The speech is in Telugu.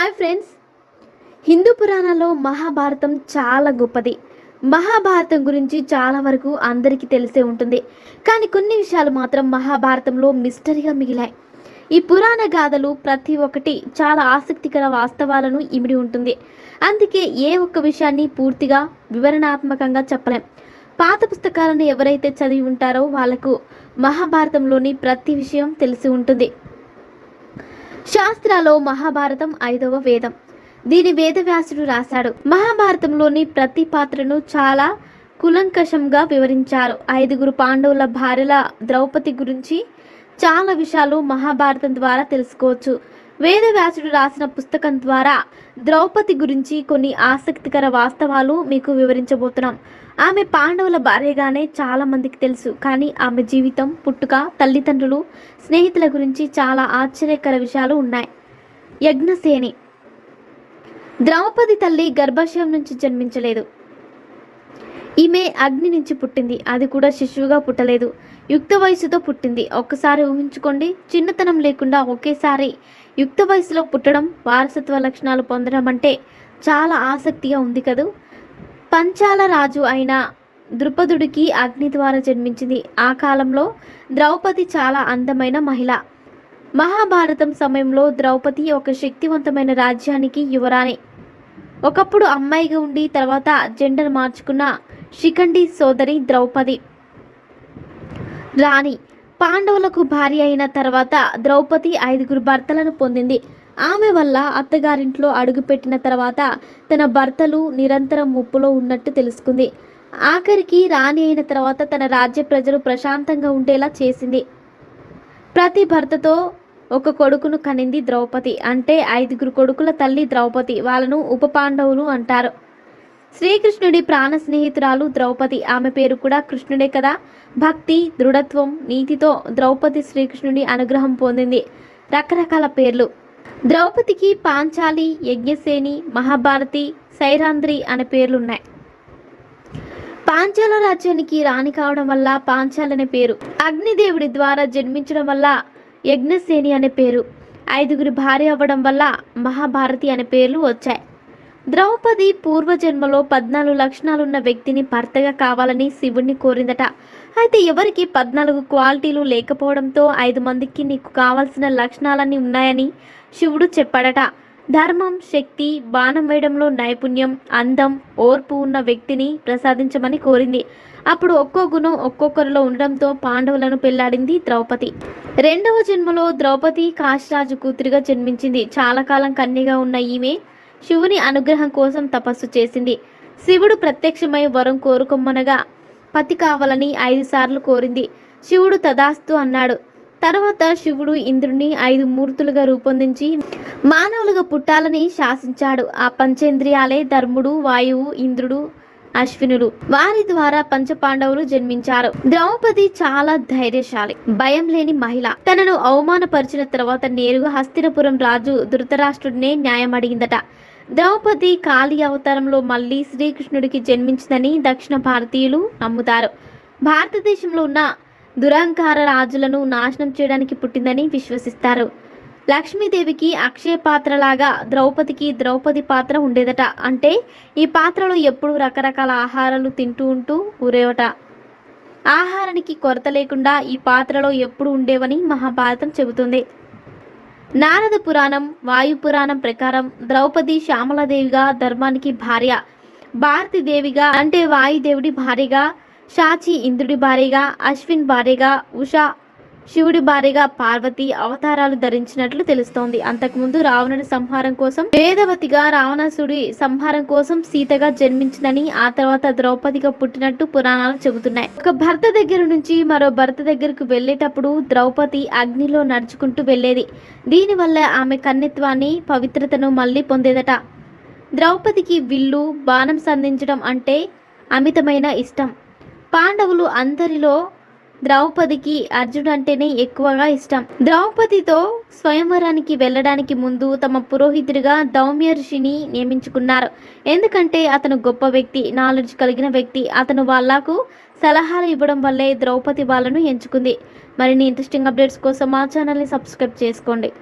హాయ్ ఫ్రెండ్స్ హిందూ పురాణాల్లో మహాభారతం చాలా గొప్పది. మహాభారతం గురించి చాలా వరకు అందరికీ తెలిసే ఉంటుంది. కానీ కొన్ని విషయాలు మాత్రం మహాభారతంలో మిస్టరీగా మిగిలాయి. ఈ పురాణ గాథలు ప్రతి ఒక్కటి చాలా ఆసక్తికర వాస్తవాలను ఇమిడి ఉంటుంది. అందుకే ఏ ఒక్క విషయాన్ని పూర్తిగా వివరణాత్మకంగా చెప్పలేం. పాత పుస్తకాలను ఎవరైతే చదివి ఉంటారో వాళ్ళకు మహాభారతంలోని ప్రతి విషయం తెలిసి ఉంటుంది. శాస్త్రాలో మహాభారతం ఐదవ వేదం. దీని వేదవ్యాసుడు రాశాడు. మహాభారతంలోని ప్రతి పాత్రను చాలా కులంకషంగా వివరించారు. ఐదుగురు పాండవుల భార్యల ద్రౌపది గురించి చాలా విషయాలు మహాభారతం ద్వారా తెలుసుకోవచ్చు. వేదవ్యాసుడు రాసిన పుస్తకం ద్వారా ద్రౌపది గురించి కొన్ని ఆసక్తికర వాస్తవాలు మీకు వివరించబోతున్నాం. ఆమె పాండవుల భార్యగానే చాలా మందికి తెలుసు కానీ ఆమె జీవితం పుట్టుక తల్లిదండ్రులు స్నేహితుల గురించి చాలా ఆశ్చర్యకర విషయాలు ఉన్నాయి. యజ్ఞసేని. ద్రౌపది తల్లి గర్భాశయం నుంచి జన్మించలేదు. ఈమె అగ్ని నుంచి పుట్టింది. అది కూడా శిశువుగా పుట్టలేదు. యుక్త వయసుతో పుట్టింది. ఒక్కసారి ఊహించుకోండి చిన్నతనం లేకుండా ఒకేసారి యుక్త వయసులో పుట్టడం వారసత్వ లక్షణాలు పొందడం అంటే చాలా ఆసక్తిగా ఉంది కదూ. పంచాల రాజు అయిన ద్రుపదుడికి అగ్ని ద్వారా జన్మించింది. ఆ కాలంలో ద్రౌపది చాలా అందమైన మహిళ. మహాభారతం సమయంలో ద్రౌపది ఒక శక్తివంతమైన రాజ్యానికి యువరాణి. ఒకప్పుడు అమ్మాయిగా ఉండి తర్వాత జెండర్ మార్చుకున్న శిఖండి సోదరి ద్రౌపది. రాణి పాండవులకు భార్య అయిన తర్వాత ద్రౌపది ఐదుగురు భర్తలను పొందింది. ఆమె వల్ల అత్తగారింట్లో అడుగుపెట్టిన తర్వాత తన భర్తలు నిరంతరం ముప్పులో ఉన్నట్టు తెలుసుకుంది. ఆఖరికి రాణి అయిన తర్వాత తన రాజ్య ప్రజలు ప్రశాంతంగా ఉండేలా చేసింది. ప్రతి భర్తతో ఒక కొడుకును కనింది ద్రౌపది. అంటే ఐదుగురు కొడుకుల తల్లి ద్రౌపది. వాళ్ళను ఉప పాండవులు అంటారు. శ్రీకృష్ణుడి ప్రాణ స్నేహితురాలు ద్రౌపది. ఆమె పేరు కూడా కృష్ణుడే కదా. భక్తి దృఢత్వం నీతితో ద్రౌపది శ్రీకృష్ణుడి అనుగ్రహం పొందింది. రకరకాల పేర్లు. ద్రౌపదికి పాంచాలి యజ్ఞసేని మహాభారతి సైరాంధ్రి అనే పేర్లున్నాయి. పాంచాల రాజ్యానికి రాణి కావడం వల్ల పాంచాల్ అనే పేరు. అగ్నిదేవుడి ద్వారా జన్మించడం వల్ల యజ్ఞసేని అనే పేరు. ఐదుగురి భార్య అవ్వడం వల్ల మహాభారతి అనే పేర్లు వచ్చాయి. ద్రౌపది పూర్వజన్మలో పద్నాలుగు లక్షణాలున్న వ్యక్తిని భర్తగా కావాలని శివుణ్ణి కోరిందట. అయితే ఎవరికి పద్నాలుగు క్వాలిటీలు లేకపోవడంతో ఐదు మందికి నీకు కావాల్సిన లక్షణాలన్నీ ఉన్నాయని శివుడు చెప్పాడట. ధర్మం శక్తి బాణం వేయడంలో నైపుణ్యం అందం ఓర్పు ఉన్న వ్యక్తిని ప్రసాదించమని కోరింది. అప్పుడు ఒక్కో గుణం ఒక్కొక్కరిలో ఉండడంతో పాండవులను పెళ్ళాడింది ద్రౌపది. రెండవ జన్మలో ద్రౌపది కాశిరాజు కూతురిగా జన్మించింది. చాలా కాలం కన్యగా ఉన్న ఈమె శివుని అనుగ్రహం కోసం తపస్సు చేసింది. శివుడు ప్రత్యక్షమై వరం కోరుకొమ్మనగా పతి కావాలని ఐదు సార్లు కోరింది. శివుడు తదాస్తు అన్నాడు. తర్వాత శివుడు ఇంద్రుని ఐదు మూర్తులుగా రూపొందించి మానవులుగా పుట్టాలని శాసించాడు. ఆ పంచేంద్రియాలే ధర్ముడు వాయువు ఇంద్రుడు అశ్వినులు. వారి ద్వారా పంచపాండవులు జన్మించారు. ద్రౌపది చాలా ధైర్యశాలి. భయం లేని మహిళ. తనను అవమానపరిచిన తర్వాత నేరుగా హస్తినపురం రాజు ధృతరాష్ట్రుడినే న్యాయం అడిగిందట. ద్రౌపది కాళీ అవతారంలో మళ్ళీ శ్రీకృష్ణుడికి జన్మించిందని దక్షిణ భారతీయులు నమ్ముతారు. భారతదేశంలో ఉన్న దురహంకార రాజులను నాశనం చేయడానికి పుట్టిందని విశ్వసిస్తారు. లక్ష్మీదేవికి అక్షయ పాత్రలాగా ద్రౌపదికి ద్రౌపది పాత్ర ఉండేదట. అంటే ఈ పాత్రలో ఎప్పుడు రకరకాల ఆహారాలు తింటూ ఉంటూ ఊరేవట. ఆహారానికి కొరత లేకుండా ఈ పాత్రలో ఎప్పుడు ఉండేవని మహాభారతం చెబుతుంది. నారద పురాణం వాయు పురాణం ప్రకారం ద్రౌపది శ్యామలదేవిగా ధర్మానికి భార్య. భారతీదేవిగా అంటే వాయుదేవుడి భార్యగా షాచి ఇంద్రుడి భార్యగా అశ్విన్ భార్యగా ఉషా శివుడి భార్యగా పార్వతి అవతారాలు ధరించినట్లు తెలుస్తోంది. అంతకుముందు రావణుడి సంహారం కోసం వేదవతిగా రావణాసుడి సంహారం కోసం సీతగా జన్మించిందని ఆ తర్వాత ద్రౌపదిగా పుట్టినట్టు పురాణాలు చెబుతున్నాయి. ఒక భర్త దగ్గర నుంచి మరో భర్త దగ్గరకు వెళ్ళేటప్పుడు ద్రౌపది అగ్నిలో నడుచుకుంటూ వెళ్ళేది. దీనివల్ల ఆమె కన్యత్వాన్ని పవిత్రతను మళ్ళీ పొందేదట. ద్రౌపదికి విల్లు బాణం సంధించడం అంటే అమితమైన ఇష్టం. పాండవులు అందరిలో ద్రౌపదికి అర్జున్ అంటేనే ఎక్కువగా ఇష్టం. ద్రౌపదితో స్వయంవరానికి వెళ్ళడానికి ముందు తమ పురోహితుడిగా దౌమ్య ఋషిని నియమించుకున్నారు. ఎందుకంటే అతను గొప్ప వ్యక్తి నాలెడ్జ్ కలిగిన వ్యక్తి. అతను వాళ్ళకు సలహాలు ఇవ్వడం వల్లే ద్రౌపది వాళ్ళను ఎంచుకుంది. మరిన్ని ఇంట్రెస్టింగ్ అప్డేట్స్ కోసం మా ఛానల్ని సబ్స్క్రైబ్ చేసుకోండి.